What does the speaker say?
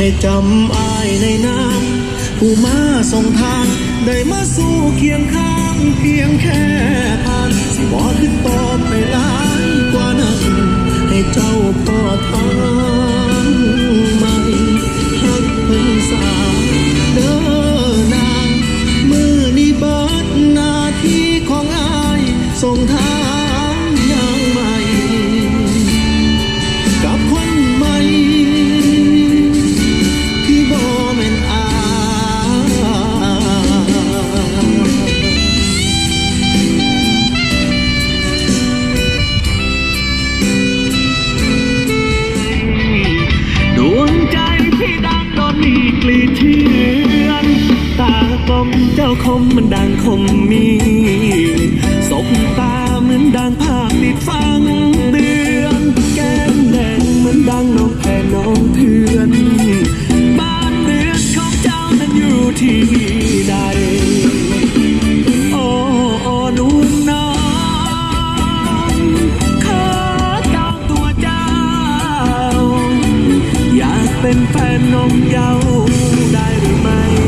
ให้จำอายในน้ำผู้มาส่งทาง ได้มาสู่เคียงข้างเพียงแค่ผ่านสิบอขึ้นตอบไปหลายกว่านั้นให้เจ้าพ กลีเทือนตากลมเจ้าคมมันดังคมมีสบตาเหมือนดังภาพติดฟังเตือน แก้มแดงเหมือนดังน้องแพ่น้องเพื่อน บ้านเรือนของเจ้านั้นอยู่ที่ใด แฟนนมเยาได้หรือไม่